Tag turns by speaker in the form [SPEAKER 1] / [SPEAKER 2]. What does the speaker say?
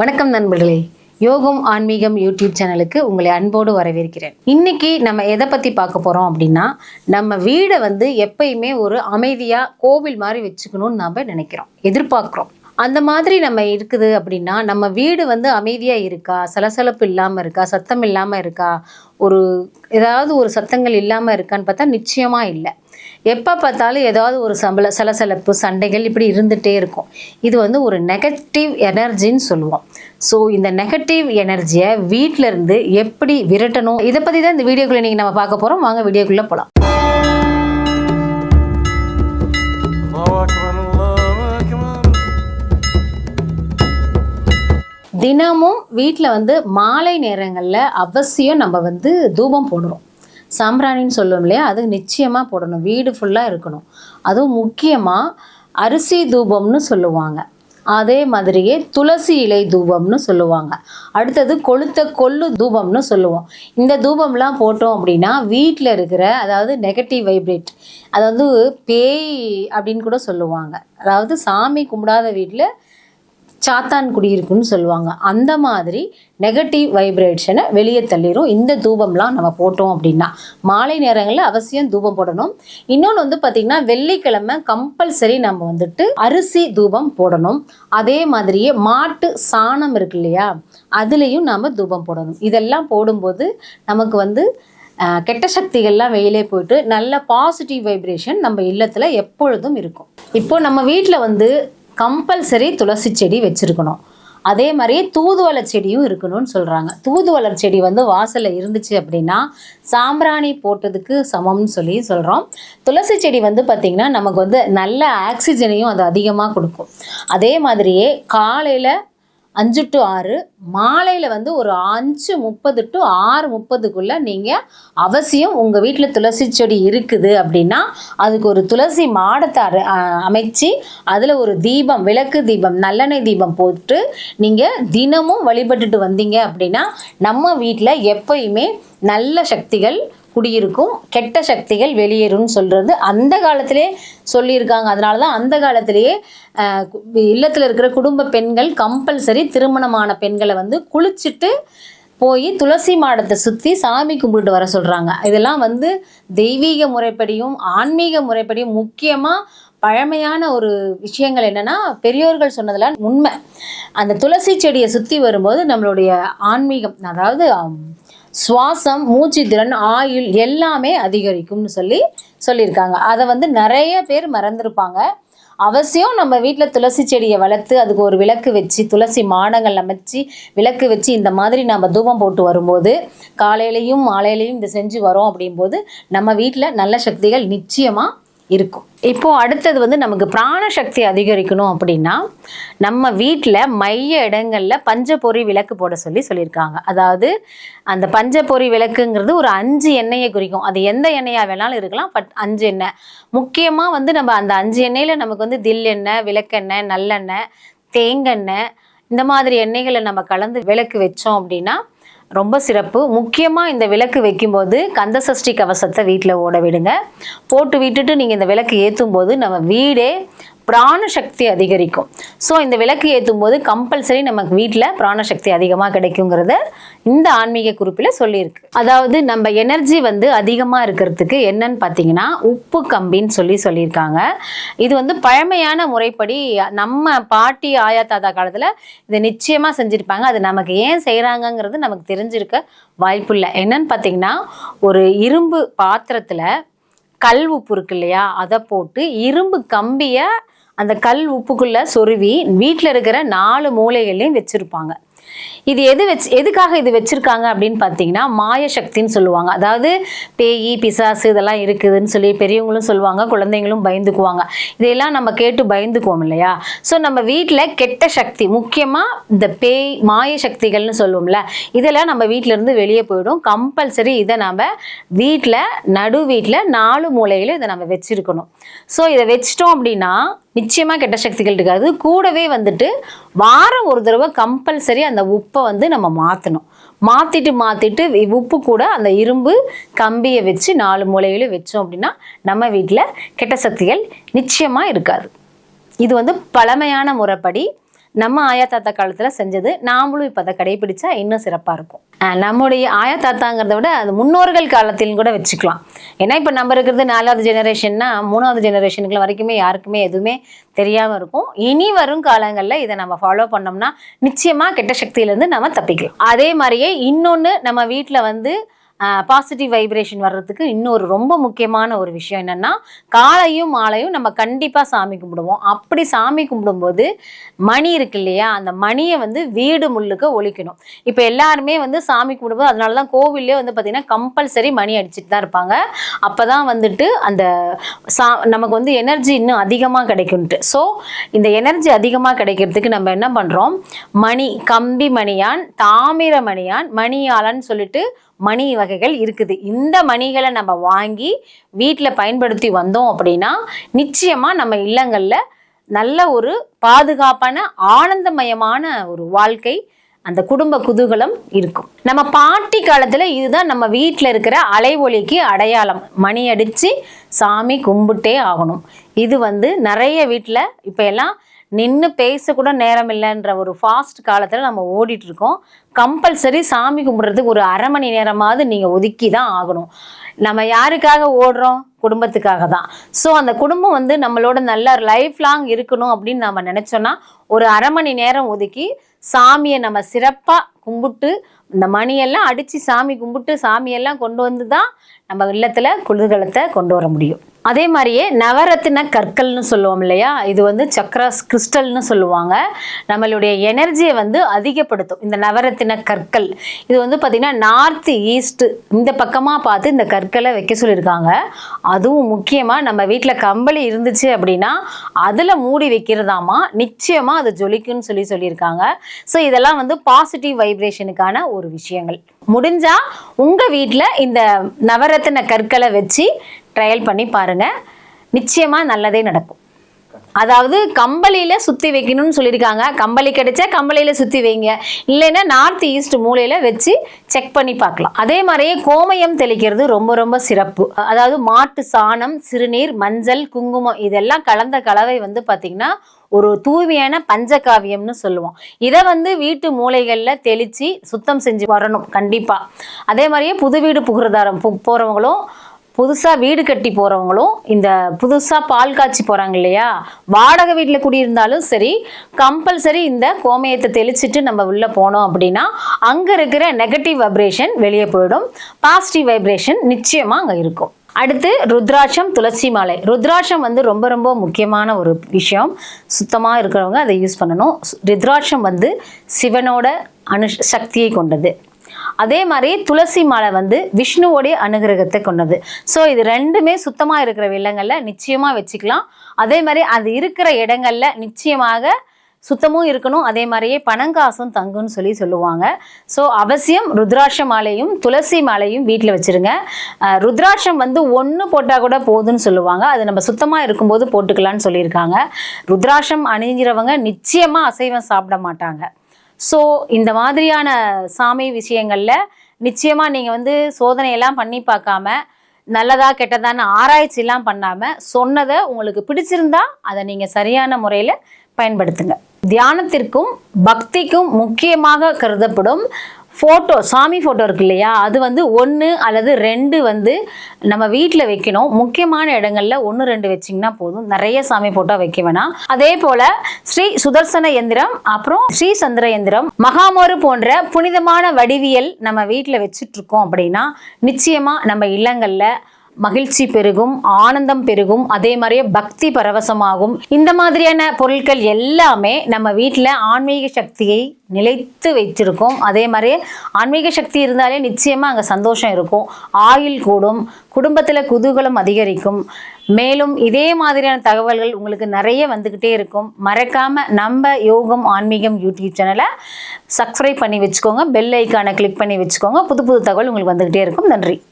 [SPEAKER 1] வணக்கம் நண்பர்களே. யோகம் ஆன்மீகம் யூடியூப் சேனலுக்கு உங்களை அன்போடு வரவேற்கிறேன். இன்னைக்கு நம்ம எதை பற்றி பார்க்க போகிறோம் அப்படின்னா நம்ம வீடை வந்து எப்பயுமே ஒரு அமைதியாக கோவில் மாதிரி வச்சுக்கணும்னு நம்ம நினைக்கிறோம். எதிர்பார்க்குறோம். அந்த மாதிரி நம்ம இருக்குது அப்படின்னா நம்ம வீடு வந்து அமைதியாக இருக்கா? சலசலப்பு இல்லாமல் இருக்கா? சத்தம் இல்லாமல் இருக்கா? ஒரு ஏதாவது ஒரு சத்தங்கள் இல்லாமல் இருக்கான்னு பார்த்தா நிச்சயமாக இல்லை. எப்போ பார்த்தாலும் ஏதாவது ஒரு சம்பள சலசலப்பு சண்டைகள் இப்படி இருந்துகிட்டே இருக்கும். இது வந்து ஒரு நெகட்டிவ் எனர்ஜின்னு சொல்லுவோம். ஸோ இந்த நெகட்டிவ் எனர்ஜியை வீட்டில் இருந்து எப்படி விரட்டணும்? இதை பற்றி தான் இந்த வீடியோக்குள்ளே நீங்கள் நம்ம பார்க்க போகிறோம் வாங்க வீடியோக்குள்ளே போகலாம் தினமும் வீட்டில் வந்து மாலை நேரங்களில் அவசியம் நம்ம வந்து தூபம் போடுறோம். சாம்பிராணின்னு சொல்லுவோம் இல்லையா? அது நிச்சயமாக போடணும். வீடு ஃபுல்லாக இருக்கணும். அதுவும் முக்கியமாக அரிசி தூபம்னு சொல்லுவாங்க. அதே மாதிரியே துளசி இலை தூபம்னு சொல்லுவாங்க. அடுத்தது கொளுத்த கொள்ளு தூபம்னு சொல்லுவோம். இந்த தூபம்லாம் போட்டோம் அப்படின்னா வீட்டில் இருக்கிற அதாவது நெகட்டிவ் வைப்ரேட் அது வந்து பேய் அப்படின்னு கூட சொல்லுவாங்க. அதாவது சாமி கும்பிடாத வீட்டில் சாத்தான் குடியிருக்குன்னு சொல்லுவாங்க. அந்த மாதிரி நெகட்டிவ் வைப்ரேஷனை வெளியே தள்ளிடும் இந்த தூபம்லாம் நம்ம போட்டோம் அப்படின்னா. மாலை நேரங்களில் அவசியம் தூபம் போடணும். இன்னொன்று வந்து பார்த்திங்கன்னா வெள்ளிக்கிழமை கம்பல்சரி நம்ம வந்துட்டு அரிசி தூபம் போடணும். அதே மாதிரியே மாட்டு சாணம் இருக்கு இல்லையா? அதுலேயும் நாம் தூபம் போடணும். இதெல்லாம் போடும்போது நமக்கு வந்து கெட்ட சக்திகள்லாம் வெளியிலே போயிட்டு நல்ல பாசிட்டிவ் வைப்ரேஷன் நம்ம இல்லத்தில் எப்பொழுதும் இருக்கும். இப்போ நம்ம வீட்டில் வந்து கம்பல்சரி துளசி செடி வச்சுருக்கணும். அதே மாதிரியே தூதுவளை செடியும் இருக்கணும்னு சொல்கிறாங்க தூதுவளை செடி வந்து வாசலில் இருந்துச்சு அப்படின்னா சாம்பிராணி போட்டதுக்கு சமம்னு சொல்லி சொல்கிறோம் துளசி செடி வந்து பார்த்திங்கன்னா நமக்கு வந்து நல்ல ஆக்சிஜனையும் அது அதிகமாக கொடுக்கும். அதே மாதிரியே காலையில் அஞ்சு டு ஆறு மாலையில் வந்து ஒரு அஞ்சு முப்பது டு ஆறு முப்பதுக்குள்ளே நீங்கள் அவசியம் உங்கள் வீட்டில் துளசி செடி இருக்குது அப்படின்னா அதுக்கு ஒரு துளசி மாடத்தை அமைச்சு அதில் ஒரு தீபம் விளக்கு தீபம் நல்லெண்ணெய் தீபம் போட்டு நீங்கள் தினமும் வழிபட்டுட்டு வந்தீங்க அப்படின்னா நம்ம வீட்டில் எப்பயுமே நல்ல சக்திகள் குடியிருக்கும் கெட்ட சக்திகள் வெளியேறும்னு சொல்கிறது அந்த காலத்திலே சொல்லியிருக்காங்க. அதனால தான் அந்த காலத்திலேயே இல்லத்தில் இருக்கிற குடும்ப பெண்கள் கம்பல்சரி திருமணமான பெண்களை வந்து குளிச்சுட்டு போய் துளசி மாடத்தை சுற்றி சாமி கும்பிட்டு வர சொல்கிறாங்க இதெல்லாம் வந்து தெய்வீக முறைப்படியும் ஆன்மீக முறைப்படியும் முக்கியமாக பழமையான ஒரு விஷயங்கள் என்னென்னா பெரியோர்கள் சொன்னதெல்லாம் உண்மை. அந்த துளசி செடியை சுற்றி வரும்போது நம்மளுடைய ஆன்மீகம் அதாவது சுவாசம் மூச்சு திறன் ஆயுள் எல்லாமே அதிகரிக்கும்னு சொல்லி சொல்லியிருக்காங்க. அதை வந்து நிறைய பேர் மறந்துருப்பாங்க. அவசியம் நம்ம வீட்டில் துளசி செடியை வளர்த்து அதுக்கு ஒரு விளக்கு வச்சு துளசி மாடங்கள் அமைச்சு விளக்கு வச்சு இந்த மாதிரி நம்ம தூபம் போட்டு வரும்போது காலையிலையும் மாலையிலையும் இதை செஞ்சு வரோம் அப்படிங்கும்போது நம்ம வீட்டில் நல்ல சக்திகள் நிச்சயமாக இருக்கும். இப்போ அடுத்தது வந்து நமக்கு பிராண சக்தி அதிகரிக்கணும் அப்படின்னா நம்ம வீட்டில் மைய இடங்களில் பஞ்சபொறி விளக்கு போட சொல்லி சொல்லியிருக்காங்க. அதாவது அந்த பஞ்சபொறி விளக்குங்கிறது ஒரு அஞ்சு எண்ணெயை குறிக்கும். அது எந்த எண்ணெயாக வேணாலும் இருக்கலாம் பட் அஞ்சு எண்ணெய். முக்கியமாக வந்து நம்ம அந்த அஞ்சு எண்ணெயில் நமக்கு வந்து தில் எண்ணெய் விளக்கெண்ணெய் நல்லெண்ணெய் தேங்கெண்ணெய் இந்த மாதிரி எண்ணெய்களை நம்ம கலந்து விளக்கு வச்சோம் அப்படின்னா ரொம்ப சிறப்பு. முக்கியமாக இந்த விளக்கு வைக்கும்போது கந்த சஷ்டி கவசத்தை வீட்டில் ஓட விடுங்க. போட்டு விட்டுட்டு நீங்கள் இந்த விளக்கு ஏற்றும் போது நம்ம வீடே பிராண சக்தி அதிகரிக்கும். ஸோ இந்த விளக்கு ஏற்றும் போது கம்பல்சரி நமக்கு வீட்டில் பிராண சக்தி அதிகமாக கிடைக்குங்கிறத இந்த ஆன்மீக குறிப்பில் சொல்லியிருக்கு. அதாவது நம்ம எனர்ஜி வந்து அதிகமாக இருக்கிறதுக்கு என்னன்னு பார்த்தீங்கன்னா உப்பு கம்பின்னு சொல்லி சொல்லியிருக்காங்க. இது வந்து பழமையான முறைப்படி நம்ம பாட்டி ஆயா தாத்தா காலத்தில் இதை நிச்சயமாக செஞ்சுருப்பாங்க. அது நமக்கு ஏன் செய்கிறாங்கங்கிறது நமக்கு தெரிஞ்சிருக்க வாய்ப்பில்லை என்னன்னு பார்த்தீங்கன்னா ஒரு இரும்பு பாத்திரத்தில் கல் உப்பு இருக்கு இல்லையா? அதை போட்டு இரும்பு கம்பியை அந்த கல் உப்புக்குள்ளே சொருவி வீட்டில் இருக்கிற நாலு மூலைகள்லையும் வச்சுருப்பாங்க. இது எது வச்சு எதுக்காக இது வச்சுருக்காங்க அப்படின்னு பார்த்தீங்கன்னா மாய சக்தின்னு சொல்லுவாங்க. அதாவது பேய் பிசாசு இதெல்லாம் இருக்குதுன்னு சொல்லி பெரியவங்களும் சொல்லுவாங்க குழந்தைங்களும் பயந்துக்குவாங்க. இதையெல்லாம் நம்ம கேட்டு பயந்துக்குவோம் இல்லையா? ஸோ நம்ம வீட்டில் கெட்ட சக்தி முக்கியமாக இந்த பேய் மாய சக்திகள்னு சொல்லுவோம்ல இதெல்லாம் நம்ம வீட்டிலேருந்து இருந்து வெளியே போயிடும். கம்பல்சரி இதை நம்ம வீட்டில் நடு வீட்டில் நாலு மூலையில் இதை நம்ம வச்சுருக்கணும். ஸோ இதை வச்சிட்டோம் அப்படின்னா நிச்சயமாக கெட்ட சக்திகள் இருக்காது. கூடவே வந்துட்டு வாரம் ஒரு தடவை கம்பல்சரி அந்த உப்பை வந்து நம்ம மாற்றணும் மாற்றிட்டு மாற்றிட்டு உப்பு கூட அந்த இரும்பு கம்பியை வச்சு நாலு மூலையிலும் வச்சோம் அப்படின்னா நம்ம வீட்டில் கெட்ட சக்திகள் நிச்சயமாக இருக்காது. இது வந்து பழமையான முறைப்படி நம்ம ஆயா தாத்தா காலத்தில் செஞ்சது நாமளும் இப்போ அதை கடைபிடிச்சா இன்னும் சிறப்பாக இருக்கும். நம்முடைய ஆயா தாத்தாங்கிறத விட அது முன்னோர்கள் காலத்திலும் கூட வச்சுக்கலாம். ஏன்னா இப்போ நம்ம இருக்கிறது நாலாவது ஜெனரேஷன்னா மூணாவது ஜெனரேஷனுக்குள்ள வரைக்குமே யாருக்குமே எதுவுமே தெரியாமல் இருக்கும். இனி வரும் காலங்களில் இதை நம்ம ஃபாலோ பண்ணோம்னா நிச்சயமாக கெட்ட சக்தியிலேருந்து நம்ம தப்பிக்கலாம். அதே மாதிரியே இன்னொன்று நம்ம வீட்டில் வந்து பாசிட்டிவ் வைப்ரேஷன் வர்றதுக்கு இன்னொரு ரொம்ப முக்கியமான ஒரு விஷயம் என்னன்னா காலையும் மாலையும் நம்ம கண்டிப்பாக சாமி கும்பிடுவோம். அப்படி சாமி கும்பிடும்போது மணி இருக்கு இல்லையா? அந்த மணியை வந்து வீடு முள்ளுக்க ஒழிக்கணும். இப்போ எல்லாருமே வந்து சாமி கும்பிடும்போது அதனால தான் கோவில்லே வந்து பார்த்தீங்கன்னா கம்பல்சரி மணி அடிச்சுட்டு தான் இருப்பாங்க. அப்போ தான் வந்துட்டு அந்த சா நமக்கு வந்து எனர்ஜி இன்னும் அதிகமாக கிடைக்கும்ட்டு. ஸோ இந்த எனர்ஜி அதிகமாக கிடைக்கிறதுக்கு நம்ம என்ன பண்ணுறோம் மணி கம்பி மணியான் தாமிர மணியான் மணியாளன்னு சொல்லிட்டு மணி வகைகள் இருக்குது. இந்த மணிகளை நம்ம வாங்கி வீட்டில் பயன்படுத்தி வந்தோம் அப்படின்னா நிச்சயமாக நம்ம இல்லங்களில் நல்ல ஒரு பாதுகாப்பான ஆனந்தமயமான ஒரு வாழ்க்கை அந்த குடும்ப குதூகலம் இருக்கும். நம்ம பாட்டி காலத்தில் இதுதான் நம்ம வீட்டில் இருக்கிற அலைவொலிக்கு அடையாளம். மணி அடித்து சாமி கும்பிட்டே ஆகணும். இது வந்து நிறைய வீட்டில் இப்போ எல்லாம் நின்று பேசக்கூட நேரம் இல்லைன்ற ஒரு ஃபாஸ்ட் காலத்தில் நம்ம ஓடிட்டு இருக்கோம் கம்பல்சரி சாமி கும்பிட்றதுக்கு ஒரு அரை மணி நேரமாவது நீங்கள் ஒதுக்கி தான் ஆகணும். நம்ம யாருக்காக ஓடுறோம்? குடும்பத்துக்காக தான். ஸோ அந்த குடும்பம் வந்து நம்மளோட நல்ல லைஃப் லாங் இருக்கணும் அப்படின்னு நம்ம நினச்சோன்னா ஒரு அரை மணி நேரம் ஒதுக்கி சாமியை நம்ம சிறப்பாக கும்பிட்டு இந்த மணியெல்லாம் அடித்து சாமி கும்பிட்டு சாமியெல்லாம் கொண்டு வந்து தான் நம்ம இல்லத்தில் குளிர்கலத்தை கொண்டு வர முடியும். அதே மாதிரியே நவரத்தின கற்கள்னு சொல்லுவோம் இல்லையா? இது வந்து சக்ராஸ் கிறிஸ்டல்னு சொல்லுவாங்க. நம்மளுடைய எனர்ஜியை வந்து அதிகப்படுத்தும். இந்த நவரத்தின கற்கள். இது வந்து பார்த்திங்கன்னா நார்த் ஈஸ்ட்டு இந்த பக்கமாக பார்த்து இந்த கற்களை வைக்க சொல்லியிருக்காங்க. அதுவும் முக்கியமாக நம்ம வீட்டில் கம்பளி இருந்துச்சு அப்படின்னா அதில் மூடி வைக்கிறதாமா நிச்சயமாக அது ஜொலிக்குன்னு சொல்லி சொல்லியிருக்காங்க. ஸோ இதெல்லாம் வந்து பாசிட்டிவ் வைப்ரேஷனுக்கான ஒரு விஷயங்கள். முடிஞ்சா உங்கள் வீட்டில் இந்த நவரத்தின கற்களை வச்சு ட்ரையல் பண்ணி பாருங்க. நிச்சயமா நல்லதே நடக்கும். அதாவது கம்பளியில சுத்தி வைக்கணும்னு சொல்லியிருக்காங்க. கம்பளி கிடைச்சா கம்பளியில சுத்தி வைங்க. இல்லைன்னா நார்த் ஈஸ்ட் மூலையில வச்சு செக் பண்ணி பார்க்கலாம். அதே மாதிரியே கோமயம் தெளிக்கிறது ரொம்ப ரொம்ப சிறப்பு. அதாவது மாட்டு சாணம் சிறுநீர் மஞ்சள் குங்குமம் இதெல்லாம் கலந்த கலவை வந்து பார்த்திங்கன்னா ஒரு தூய்மையான பஞ்சகாவியம்னு சொல்லுவோம். இதை வந்து வீட்டு மூலைகளில் தெளித்து சுத்தம் செஞ்சு வரணும் கண்டிப்பாக அதே மாதிரியே புது வீடு புகுறதாரம் போகிறவங்களும் புதுசாக வீடு கட்டி போகிறவங்களும் இந்த புதுசாக பால் காய்ச்சி போகிறாங்க இல்லையா? வாடகை வீட்டில் குடியிருந்தாலும் சரி கம்பல்சரி இந்த கோமயத்தை தெளிச்சிட்டு நம்ம உள்ளே போனோம் அப்படின்னா அங்கே இருக்கிற நெகட்டிவ் வைப்ரேஷன் வெளியே போயிடும். பாசிட்டிவ் வைப்ரேஷன் நிச்சயமாக அங்கே இருக்கும். அடுத்து ருத்ராட்சம் துளசி மாலை. ருத்ராட்சம் வந்து ரொம்ப ரொம்ப முக்கியமான ஒரு விஷயம். சுத்தமாக இருக்கிறவங்க அதை யூஸ் பண்ணணும். ருத்ராட்சம் வந்து சிவனோட அனு சக்தியை கொண்டது. அதே மாதிரி துளசி மாலை வந்து விஷ்ணுவோடைய அனுகிரகத்தை கொண்டது. ஸோ இது ரெண்டுமே சுத்தமாக இருக்கிற இல்லங்களில் நிச்சயமாக வச்சுக்கலாம். அதே மாதிரி அது இருக்கிற இடங்களில் நிச்சயமாக சுத்தமும் இருக்கணும். அதே மாதிரியே பணங்காசும் தங்கும்னு சொல்லி சொல்லுவாங்க. ஸோ அவசியம் ருத்ராட்ச மாலையும் துளசி மாலையும் வீட்டில் வச்சிருங்க. ருத்ராட்சம் வந்து ஒன்று போட்டால் கூட போதும்னு சொல்லுவாங்க. அது நம்ம சுத்தமாக இருக்கும்போது போட்டுக்கலாம்னு சொல்லியிருக்காங்க. ருத்ராட்சம் அணிஞ்சிறவங்க நிச்சயமாக அசைவம் சாப்பிட மாட்டாங்க. ஸோ இந்த மாதிரியான சாமி விஷயங்களில் நிச்சயமாக நீங்கள் வந்து சோதனையெல்லாம் பண்ணி பார்க்காம நல்லதா கெட்டதான்னு ஆராய்ச்சிலாம் பண்ணாமல் சொன்னதை உங்களுக்கு பிடிச்சிருந்தா அதை நீங்கள் சரியான முறையில் பயன்படுத்துங்க. தியானத்திற்கும் பக்திக்கும் முக்கியமாக கருதப்படும் ஃபோட்டோ சாமி ஃபோட்டோ இருக்கு இல்லையா? அது வந்து ஒன்று அல்லது ரெண்டு வந்து நம்ம வீட்டில் வைக்கணும். முக்கியமான இடங்களில் ஒன்று ரெண்டு வச்சிங்கன்னா போதும். நிறைய சாமி ஃபோட்டோ வைக்க வேணாம். அதே போல் ஸ்ரீ சுதர்சன எந்திரம் அப்புறம் ஸ்ரீ சந்திர எந்திரம் மகாமோரு போன்ற புனிதமான வடிவியல் நம்ம வீட்டில் வச்சுட்ருக்கோம் அப்படின்னா நிச்சயமாக நம்ம இல்லங்களில் மகிழ்ச்சி பெருகும் ஆனந்தம் பெருகும் அதே மாதிரியே பக்தி பரவசமாகும். இந்த மாதிரியான பொருட்கள் எல்லாமே நம்ம வீட்டில் ஆன்மீக சக்தியை நிலைத்து வைத்திருக்கும். அதே மாதிரியே ஆன்மீக சக்தி இருந்தாலே நிச்சயமாக அங்கே சந்தோஷம் இருக்கும். ஆயுள் கூடும் குடும்பத்தில் குதூகலம் அதிகரிக்கும். மேலும் இதே மாதிரியான தகவல்கள் உங்களுக்கு நிறைய வந்துக்கிட்டே இருக்கும். மறக்காமல் நம்ம யோகம் ஆன்மீகம் யூடியூப் சேனலை சப்ஸ்கிரைப் பண்ணி வச்சுக்கோங்க. பெல் ஐக்கானை கிளிக் பண்ணி வச்சுக்கோங்க. புது புது தகவல் உங்களுக்கு வந்துக்கிட்டே இருக்கும். நன்றி.